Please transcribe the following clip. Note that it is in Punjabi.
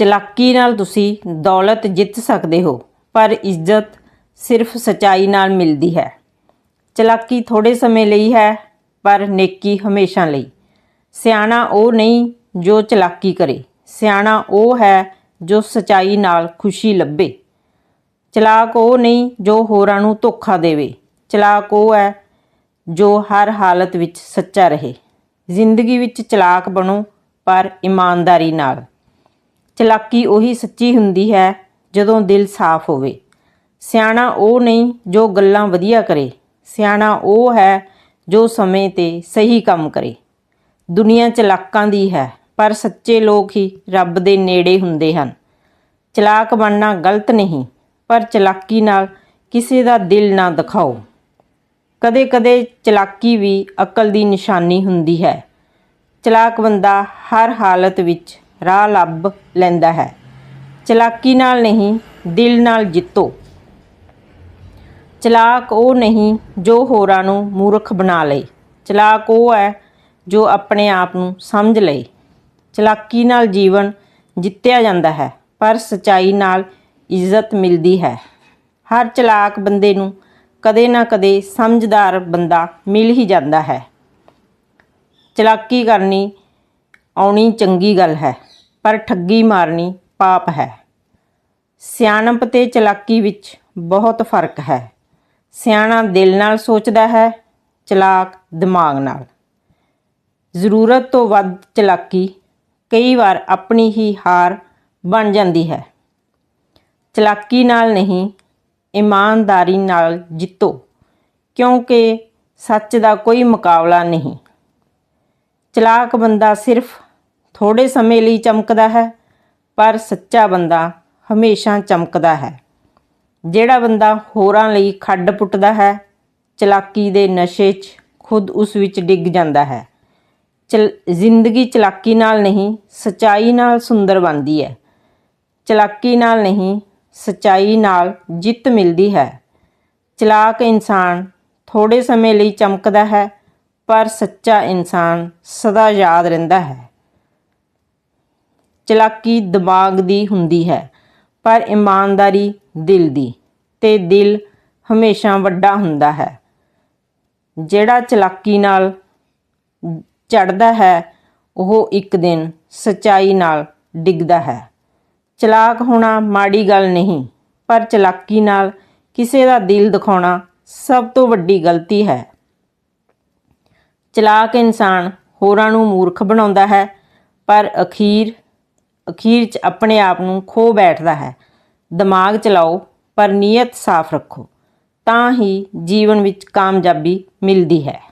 ਚਲਾਕੀ ਨਾਲ ਤੁਸੀਂ ਦੌਲਤ ਜਿੱਤ ਸਕਦੇ ਹੋ, ਪਰ ਇੱਜ਼ਤ ਸਿਰਫ ਸਚਾਈ ਨਾਲ ਮਿਲਦੀ ਹੈ। ਚਲਾਕੀ ਥੋੜੇ ਸਮੇਂ ਲਈ ਹੈ, ਪਰ ਨੇਕੀ ਹਮੇਸ਼ਾ ਲਈ। ਸਿਆਣਾ ਉਹ ਨਹੀਂ ਜੋ ਚਲਾਕੀ ਕਰੇ। ਸਿਆਣਾ ਉਹ ਹੈ ਜੋ ਸਚਾਈ ਨਾਲ ਖੁਸ਼ੀ ਲੱਭੇ। ਚਲਾਕ ਉਹ ਨਹੀਂ ਜੋ ਹੋਰਾਂ ਨੂੰ ਧੋਖਾ ਦੇਵੇ। ਚਲਾਕ ਉਹ ਹੈ ਜੋ ਹਰ ਹਾਲਤ ਵਿੱਚ ਸੱਚਾ ਰਹੇ। ਜ਼ਿੰਦਗੀ ਵਿੱਚ ਚਲਾਕ ਬਣੋ, ਪਰ ਇਮਾਨਦਾਰੀ ਨਾਲ। ਚਲਾਕੀ ਉਹੀ ਸੱਚੀ ਹੁੰਦੀ ਹੈ ਜਦੋਂ ਦਿਲ ਸਾਫ਼ ਹੋਵੇ। ਸਿਆਣਾ ਉਹ ਨਹੀਂ ਜੋ ਗੱਲਾਂ ਵਧੀਆ ਕਰੇ। ਸਿਆਣਾ ਉਹ ਹੈ ਜੋ ਸਮੇਂ ਤੇ ਸਹੀ ਕੰਮ ਕਰੇ। ਦੁਨੀਆ ਚਲਾਕਾਂ ਦੀ ਹੈ, ਪਰ ਸੱਚੇ ਲੋਕ ਹੀ ਰੱਬ ਦੇ ਨੇੜੇ ਹੁੰਦੇ ਹਨ। ਚਲਾਕ ਬਣਨਾ ਗਲਤ ਨਹੀਂ, ਪਰ ਚਲਾਕੀ ਨਾਲ ਕਿਸੇ ਦਾ ਦਿਲ ਨਾ ਦਿਖਾਓ। ਕਦੇ-ਕਦੇ ਚਲਾਕੀ ਵੀ ਅਕਲ ਦੀ ਨਿਸ਼ਾਨੀ ਹੁੰਦੀ ਹੈ। ਚਲਾਕ ਬੰਦਾ ਹਰ ਹਾਲਤ ਵਿੱਚ ਰਾਹ ਲੱਭ ਲੈਂਦਾ ਹੈ। ਚਲਾਕੀ ਨਾਲ ਨਹੀਂ, ਦਿਲ ਨਾਲ ਜਿੱਤੋ। ਚਲਾਕ ਉਹ ਨਹੀਂ ਜੋ ਹੋਰਾਂ ਨੂੰ ਮੂਰਖ ਬਣਾ ਲਏ। ਚਲਾਕ ਉਹ ਹੈ ਜੋ ਆਪਣੇ ਆਪ ਨੂੰ ਸਮਝ ਲਏ। ਚਲਾਕੀ ਨਾਲ ਜੀਵਨ ਜਿੱਤਿਆ ਜਾਂਦਾ ਹੈ, ਪਰ ਸਚਾਈ ਨਾਲ ਇੱਜ਼ਤ ਮਿਲਦੀ ਹੈ। ਹਰ ਚਲਾਕ ਬੰਦੇ ਨੂੰ ਕਦੇ ਨਾ ਕਦੇ ਸਮਝਦਾਰ ਬੰਦਾ ਮਿਲ ਹੀ ਜਾਂਦਾ ਹੈ। ਚਲਾਕੀ ਕਰਨੀ ਆਉਣੀ ਚੰਗੀ ਗੱਲ ਹੈ। ਪਰ ਠੱਗੀ ਮਾਰਨੀ ਪਾਪ ਹੈ। ਸਿਆਣਪ ਤੇ ਚਲਾਕੀ ਵਿੱਚ ਬਹੁਤ ਫ਼ਰਕ ਹੈ। ਸਿਆਣਾ ਦਿਲ ਨਾਲ ਸੋਚਦਾ ਹੈ, ਚਲਾਕ ਦਿਮਾਗ ਨਾਲ। ਜ਼ਰੂਰਤ ਤੋਂ ਵੱਧ ਚਲਾਕੀ ਕਈ ਵਾਰ ਆਪਣੀ ਹੀ ਹਾਰ ਬਣ ਜਾਂਦੀ ਹੈ। ਚਲਾਕੀ ਨਾਲ ਨਹੀਂ, ਇਮਾਨਦਾਰੀ ਨਾਲ ਜਿੱਤੋ, ਕਿਉਂਕਿ ਸੱਚ ਦਾ ਕੋਈ ਮੁਕਾਬਲਾ ਨਹੀਂ। ਚਲਾਕ ਬੰਦਾ ਸਿਰਫ ਥੋੜੇ ਸਮੇਂ ਲਈ ਚਮਕਦਾ ਹੈ, ਪਰ ਸੱਚਾ ਬੰਦਾ ਹਮੇਸ਼ਾ ਚਮਕਦਾ ਹੈ। ਜਿਹੜਾ ਬੰਦਾ ਹੋਰਾਂ ਲਈ ਖੱਡ ਪੁੱਟਦਾ ਹੈ, ਚਲਾਕੀ ਦੇ ਨਸ਼ੇ 'ਚ ਖੁਦ ਉਸ ਵਿੱਚ ਡਿੱਗ ਜਾਂਦਾ ਹੈ। ਚਲ, ਜ਼ਿੰਦਗੀ ਚਲਾਕੀ ਨਾਲ ਨਹੀਂ, ਸਚਾਈ ਨਾਲ ਸੁੰਦਰ ਬਣਦੀ ਹੈ। ਚਲਾਕੀ ਨਾਲ ਨਹੀਂ, ਸਚਾਈ ਨਾਲ ਜਿੱਤ ਮਿਲਦੀ ਹੈ। ਚਲਾਕ ਇਨਸਾਨ ਥੋੜੇ ਸਮੇਂ ਲਈ ਚਮਕਦਾ ਹੈ, ਪਰ ਸੱਚਾ ਇਨਸਾਨ ਸਦਾ ਯਾਦ ਰਹਿੰਦਾ ਹੈ। ਚਲਾਕੀ ਦਿਮਾਗ ਦੀ ਹੁੰਦੀ ਹੈ, ਪਰ ਇਮਾਨਦਾਰੀ ਦਿਲ ਦੀ, ਤੇ ਦਿਲ ਹਮੇਸ਼ਾ ਵੱਡਾ ਹੁੰਦਾ ਹੈ। ਜਿਹੜਾ ਚਲਾਕੀ ਨਾਲ ਚੜਦਾ ਹੈ, ਉਹ ਇੱਕ ਦਿਨ ਸਚਾਈ ਨਾਲ ਡਿੱਗਦਾ ਹੈ। ਚਲਾਕ ਹੋਣਾ ਮਾੜੀ ਗੱਲ ਨਹੀਂ, ਪਰ ਚਲਾਕੀ ਨਾਲ ਕਿਸੇ ਦਾ ਦਿਲ ਦਿਖਾਉਣਾ ਸਭ ਤੋਂ ਵੱਡੀ ਗਲਤੀ ਹੈ। ਚਲਾਕ ਇਨਸਾਨ ਹੋਰਾਂ ਨੂੰ ਮੂਰਖ ਬਣਾਉਂਦਾ ਹੈ, ਪਰ ਅਖੀਰ ਅਖੀਰ 'ਚ ਆਪਣੇ ਆਪ ਨੂੰ ਖੋ ਬੈਠਦਾ ਹੈ। ਦਿਮਾਗ ਚਲਾਓ, ਪਰ ਨੀਅਤ ਸਾਫ਼ ਰੱਖੋ। ਤਾਂ ਹੀ ਜੀਵਨ ਵਿੱਚ ਕਾਮਯਾਬੀ ਮਿਲਦੀ ਹੈ।